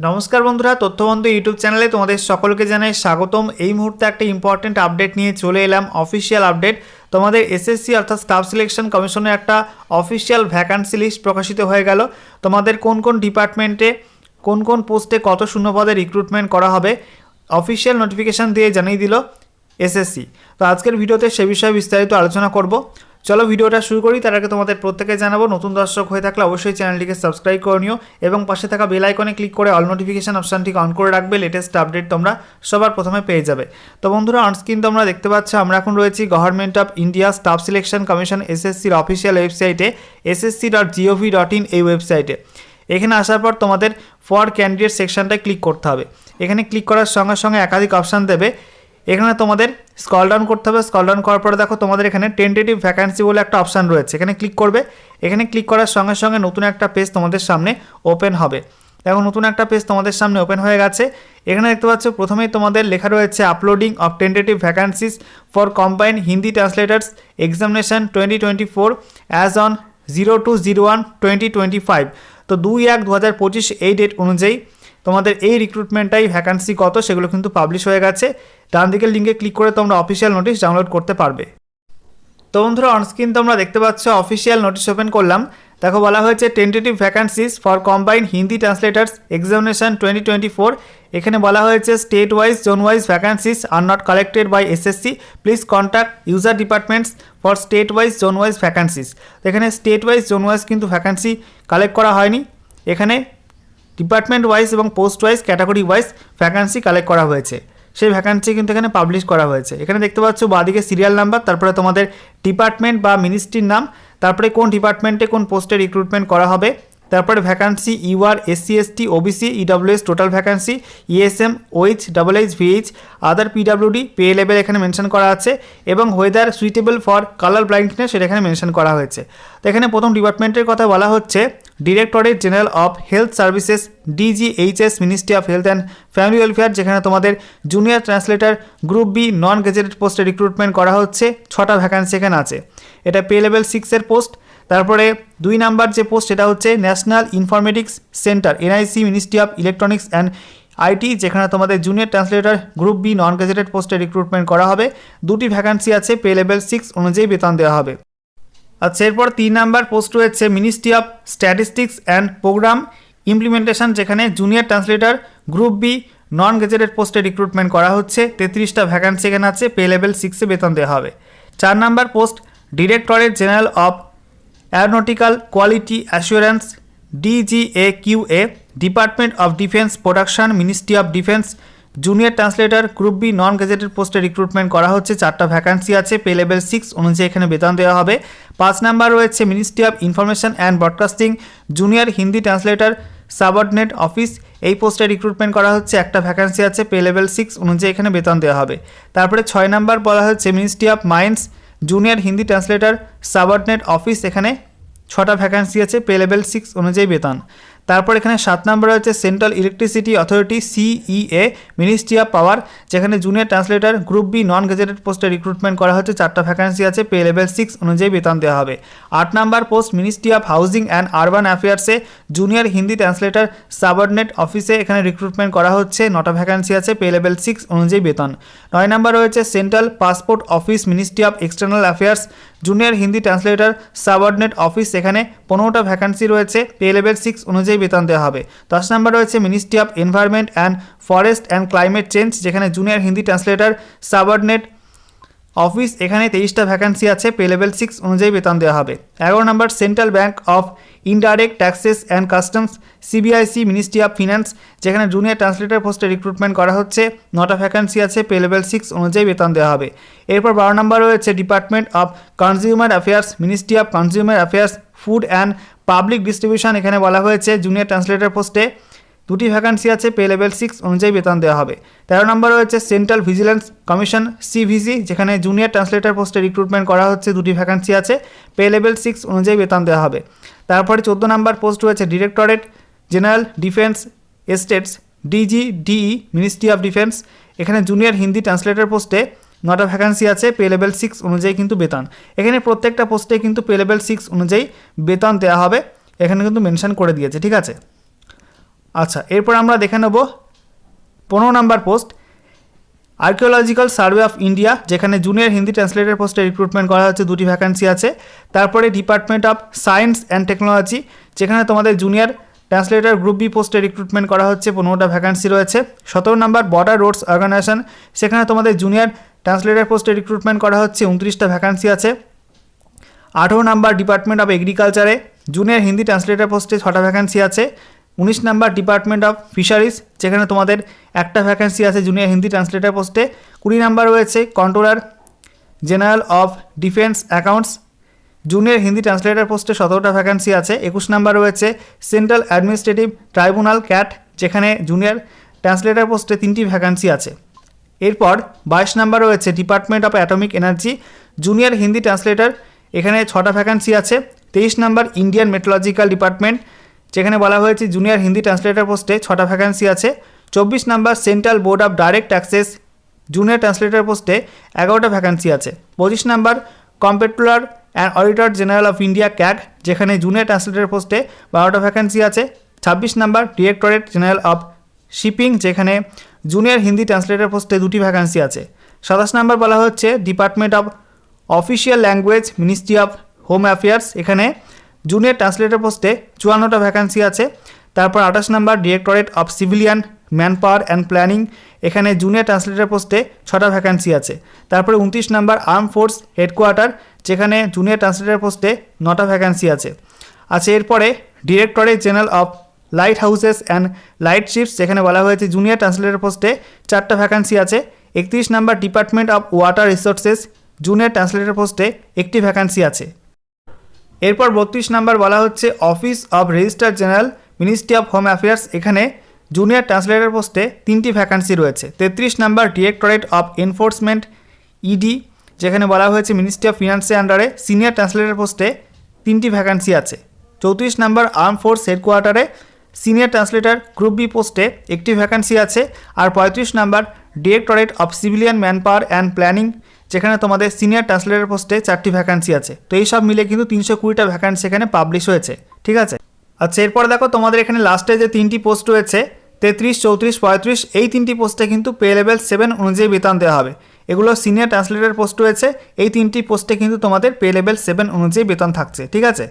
নমস্কার বন্ধুরা, তথ্যবন্ধু ইউটিউব চ্যানেলে তোমাদের সকলকে জানাই স্বাগতম। এই মুহূর্তে একটা ইম্পর্টেন্ট আপডেট নিয়ে চলে এলাম অফিসিয়াল আপডেট তোমাদের এসএসসি অর্থাৎ স্টাফ সিলেকশন কমিশনের একটা অফিসিয়াল ভ্যাকান্সি লিস্ট প্রকাশিত হয়ে গেল। তোমাদের কোন কোন ডিপার্টমেন্টে কোন কোন পোস্টে কত শূন্যপদে রিক্রুটমেন্ট করা হবে অফিসিয়াল নোটিফিকেশান দিয়ে জানিয়ে দিল এসএসসি তো আজকের ভিডিওতে সে বিষয়ে বিস্তারিত আলোচনা করব। চলো ভিডিওটা শুরু করি, তার আগে তোমাদের প্রত্যেকে জানাব, নতুন দর্শক হয়ে থাকলে অবশ্যই চ্যানেলটিকে সাবস্ক্রাইব করে নিও এবং পাশে থাকা বেল আইকনে ক্লিক করে অল নোটিফিকেশন অপশানটিকে অন করে রাখবে লেটেস্ট আপডেট তোমরা সবার প্রথমে পেয়ে যাবে। তো বন্ধুরা অনস্ক্রিন তোমরা দেখতে পাচ্ছ, আমরা এখন রয়েছি government of India staff selection commission এসএসসির অফিসিয়াল ওয়েবসাইটে SSC dot gov dot in এই ওয়েবসাইটে এখানে আসার পর তোমাদের ফর ক্যান্ডিডেট সেকশনটায় ক্লিক করতে হবে। এখানে ক্লিক করার সঙ্গে সঙ্গে একাধিক অপশান দেবে। এখানে তোমাদের স্কল ডাউন করতে হবে। স্কল ডাউন করার পরে দেখো তোমাদের এখানে টেন্টেটিভ ভ্যাকান্সি বলে একটা অপশান রয়েছে। এখানে ক্লিক করবে। এখানে ক্লিক করার সঙ্গে সঙ্গে নতুন একটা পেজ তোমাদের সামনে ওপেন হবে। দেখো নতুন একটা পেজ তোমাদের সামনে ওপেন হয়ে গেছে। এখানে দেখতে পাচ্ছ, প্রথমেই তোমাদের লেখা রয়েছে uploading of tentative vacancies for combined Hindi translators examination twenty twenty four as on zero two zero one twenty twenty five তো দুই এক দু হাজার পঁচিশ এই ডেট অনুযায়ী তোমাদের এই রিক্রুটমেন্টটাই ভ্যাকান্সি কত সেগুলো কিন্তু পাবলিশ হয়ে গেছে। ডান দিকের লিঙ্কে ক্লিক করে তোমরা অফিসিয়াল নোটিশ ডাউনলোড করতে পারবে। তো বন্ধুরা অনস্ক্রিন তোমরা দেখতে পাচ্ছ অফিসিয়াল নোটিশ ওপেন করলাম। দেখো, বলা হয়েছে tentative vacancies for combined Hindi translators examination twenty twenty four এখানে বলা হয়েছে state wise zone wise vacancies are not collected by SSC please contact user departments for state wise zone wise vacancies এখানে state wise zone wise কিন্তু vacancy collect করা হয়নি। এখানে department wise এবং post wise category wise vacancy collect করা হয়েছে। সেই vacancy কিন্তু এখানে পাবলিশ করা হয়েছে। এখানে দেখতে পাচ্ছ বাদিকে সিরিয়াল নাম্বার তারপরে তোমাদের ডিপার্টমেন্ট বা মিনিস্ট্রির নাম, তারপরে কোন ডিপার্টমেন্টে কোন পোস্টে রিক্রুটমেন্ট করা হবে, তারপরে vacancy UR SC ST OBC EWS total vacancy ESM O H double H VH other PWD pay level এখানে মেনশন করা আছে, এবং whether suitable for colour blindness সেটা এখানে মেনশন করা হয়েছে। তো এখানে প্রথম ডিপার্টমেন্টের কথা বলা হচ্ছে directorate general of health services DGHS ministry of health and family welfare যেখানে তোমাদের junior translator group B non gazetted পোস্টে রিক্রুটমেন্ট করা হচ্ছে, ছটা ভ্যাকান্সি এখানে আছে। এটা পে লেভেল সিক্সের পোস্ট তারপরে দুই নাম্বার যে পোস্ট সেটা হচ্ছে national informatics centre NIC ministry of electronics and IT যেখানে তোমাদের junior translator group B non gazetted পোস্টে রিক্রুটমেন্ট করা হবে। দুটি ভ্যাকান্সি আছে পে লেভেল সিক্স অনুযায়ী বেতন দেওয়া হবে। আচ্ছা এরপর তিন নাম্বার পোস্ট রয়েছে ministry of statistics and programme implementation যেখানে junior translator group B non gazetted পোস্টে রিক্রুটমেন্ট করা হচ্ছে। তেত্রিশটা ভ্যাকান্সি এখানে আছে পে লেভেল সিক্সে বেতন দেওয়া হবে। চার number post directorate general of aeronautical quality assurance DGA QA department of defence production ministry of defence junior translator group B non gazetted পোস্টে রিক্রুটমেন্ট করা হচ্ছে। চারটা ভ্যাকান্সি আছে পে লেভেল সিক্স অনুযায়ী এখানে বেতন দেওয়া হবে। পাঁচ নাম্বার রয়েছে ministry of information and broadcasting junior Hindi translator subordinate office এই পোস্টে রিক্রুটমেন্ট করা হচ্ছে, একটা ভ্যাকান্সি আছে পে লেভেল সিক্স অনুযায়ী এখানে বেতন দেওয়া হবে। তারপরে ছয় নাম্বার বলা হচ্ছে ministry of mines junior Hindi translator subordinate office এখানে ছটা ভ্যাকান্সি আছে পে লেভেল সিক্স অনুযায়ী বেতন। তারপর এখানে সাত নম্বরে হচ্ছে central electricity authority CEA ministry of power যেখানে junior translator group B non gazetted পোস্টে রিক্রুটমেন্ট করা হচ্ছে চারটা ভ্যাকান্সি আছে পে লেভেল সিক্স অনুযায়ী বেতন দেওয়া হবে। আট number post ministry of housing and urban অ্যাফেয়ার্সে junior Hindi translator subordinate অফিসে এখানে রিক্রুটমেন্ট করা হচ্ছে। নটা ভ্যাকান্সি আছে পে লেভেল সিক্স অনুযায়ী বেতন। নয় নাম্বার রয়েছে central passport office ministry of external affairs junior Hindi translator subordinate office এখানে পনেরোটা ভ্যাকান্সি রয়েছে। পে লেভেল সিক্স অনুযায়ী বেতন দেওয়া হবে। দশ নম্বর রয়েছে ministry of environment and forest and climate change যেখানে junior Hindi translator subordinate office এখানে তেইশটা ভ্যাকান্সি আছে পে লেভেল সিক্স অনুযায়ী বেতন দেওয়া হবে। এগারো number central bank of indirect taxes and customs CBIC ministry of finance যেখানে জুনিয়র ট্রান্সলেটার পোস্টে রিক্রুটমেন্ট করা হচ্ছে। নটা ভ্যাকান্সি আছে পে লেভেল সিক্স অনুযায়ী বেতন দেওয়া হবে। এরপর বারো নম্বর রয়েছে department of consumer affairs ministry of consumer affairs food and public distribution এখানে বলা হয়েছে জুনিয়র ট্রান্সলেটর পোস্টে দুটি ভ্যাকান্সি আছে পে লেভেল সিক্স অনুযায়ী বেতন দেওয়া হবে। তেরো নম্বর রয়েছে সেন্ট্রাল ভিজিলেন্স কমিশন সিভিসি যেখানে জুনিয়র ট্রান্সলেটার পোস্টে রিক্রুটমেন্ট করা হচ্ছে, দুটি ভ্যাকান্সি আছে পে লেভেল সিক্স অনুযায়ী বেতন দেওয়া হবে। তারপরে চোদ্দ নম্বর পোস্ট রয়েছে directorate general defence estates DG DGDE ministry of defence এখানে জুনিয়র হিন্দি ট্রান্সলেটার পোস্টে নটা ভ্যাকান্সি আছে পে লেভেল সিক্স অনুযায়ী কিন্তু বেতন। এখানে প্রত্যেকটা পোস্টে কিন্তু পে লেভেল সিক্স অনুযায়ী বেতন দেওয়া হবে, এখানে কিন্তু মেনশন করে দিয়েছে, ঠিক আছে? আচ্ছা এরপর আমরা দেখে নেব পনেরো number post archaeological survey of India যেখানে জুনিয়র হিন্দি ট্রান্সলেটর পোস্টে রিক্রুটমেন্ট করা হচ্ছে, দুটি ভ্যাকান্সি আছে। তারপরে department of science and technology যেখানে তোমাদের জুনিয়র ট্রান্সলেটার গ্রুপ বি পোস্টে রিক্রুটমেন্ট করা হচ্ছে, পনেরোটা ভ্যাকান্সি রয়েছে। সতেরো নাম্বার বর্ডার রোডস অর্গানাইজেশন সেখানে তোমাদের জুনিয়র ট্রান্সলেটার পোস্টে রিক্রুটমেন্ট করা হচ্ছে, উনত্রিশটা ভ্যাকান্সি আছে। আঠেরো নাম্বার ডিপার্টমেন্ট অফ এগ্রিকালচারে জুনিয়র হিন্দি ট্রান্সলেটার পোস্টে ছটা ভ্যাকান্সি আছে। উনিশ নাম্বার ডিপার্টমেন্ট অফ ফিশারিজ যেখানে তোমাদের একটা ভ্যাকেন্সি আছে জুনিয়র হিন্দি ট্রান্সলেটার পোস্টে কুড়ি নাম্বার রয়েছে controller general of defence accounts junior Hindi translator পোস্টে সতেরোটা ভ্যাকান্সি আছে। একুশ নাম্বার রয়েছে সেন্ট্রাল অ্যাডমিনিস্ট্রেটিভ ট্রাইব্যুনাল ক্যাট যেখানে জুনিয়র ট্রান্সলেটার পোস্টে তিনটি ভ্যাকান্সি আছে। এরপর বাইশ নাম্বার রয়েছে department of atomic energy junior Hindi translator এখানে ছটা ভ্যাকান্সি আছে। তেইশ নাম্বার ইন্ডিয়ান মেট্রোলজিক্যাল ডিপার্টমেন্ট যেখানে বলা হয়েছে জুনিয়র হিন্দি ট্রান্সলেটর পোস্টে ছটা ভ্যাকান্সি আছে। চব্বিশ number central board of direct taxes junior translator পোস্টে এগারোটা ভ্যাকান্সি আছে। পঁচিশ number comptroller and auditor general of India CAG যেখানে জুনিয়র ট্রান্সলেটর পোস্টে বারোটা ভ্যাকান্সি আছে। ছাব্বিশ number directorate general of shipping যেখানে জুনিয়র হিন্দি ট্রান্সলেটর পোস্টে দুটি ভ্যাকান্সি আছে। সাতাশ নাম্বার বলা হচ্ছে department of official language ministry of home affairs এখানে জুনিয়র ট্রান্সলেটর পোস্টে চুয়ান্নটা ভ্যাকান্সি আছে। তারপর আঠাশ number directorate of civilian manpower and planning এখানে জুনিয়র ট্রান্সলেটর পোস্টে ছটা ভ্যাকান্সি আছে। তারপরে উনত্রিশ নাম্বার আর্ম ফোর্স হেডকোয়ার্টার যেখানে জুনিয়র ট্রান্সলেটর পোস্টে নটা ভ্যাকান্সি আছে। আছে এরপরে directorate general of lighthouses and lightships যেখানে বলা হয়েছে জুনিয়র ট্রান্সলেটর পোস্টে চারটা ভ্যাকান্সি আছে। একত্রিশ number department of water resources junior translator পোস্টে একটি ভ্যাকান্সি আছে। এরপর বত্রিশ নাম্বার বলা হচ্ছে office of registrar general, ministry of home affairs, এখানে জুনিয়র ট্রান্সলেটর পোস্টে তিনটি ভ্যাকান্সি রয়েছে। তেত্রিশ number directorate of enforcement ED যেখানে বলা হয়েছে মিনিস্ট্রি অফ ফিনান্সের আন্ডারে সিনিয়র ট্রান্সলেটর পোস্টে তিনটি ভ্যাকান্সি আছে। চৌত্রিশ নাম্বার আর্ম ফোর্স হেডকোয়ার্টারে সিনিয়র ট্রান্সলেটর গ্রুপ বি পোস্টে একটি ভ্যাকান্সি আছে। আর পঁয়ত্রিশ number directorate of civilian manpower and planning যেখানে তোমাদের সিনিয়র ট্রান্সলেটের পোস্টে চারটি ভ্যাকান্সি আছে। তো এই সব মিলে কিন্তু তিনশো কুড়িটা ভ্যাকান্সি এখানে পাবলিশ হয়েছে, ঠিক আছে? আচ্ছা এরপর দেখো তোমাদের এখানে লাস্টে যে তিনটি পোস্ট রয়েছে, তেত্রিশ, চৌত্রিশ, পঁয়ত্রিশ, এই তিনটি পোস্টে কিন্তু পে লেভেল সেভেন অনুযায়ী বেতন দেওয়া হবে। এগুলো সিনিয়র ট্রান্সলেটের পোস্ট রয়েছে, এই তিনটি পোস্টে কিন্তু তোমাদের পে লেভেল সেভেন অনুযায়ী বেতন থাকছে, ঠিক আছে?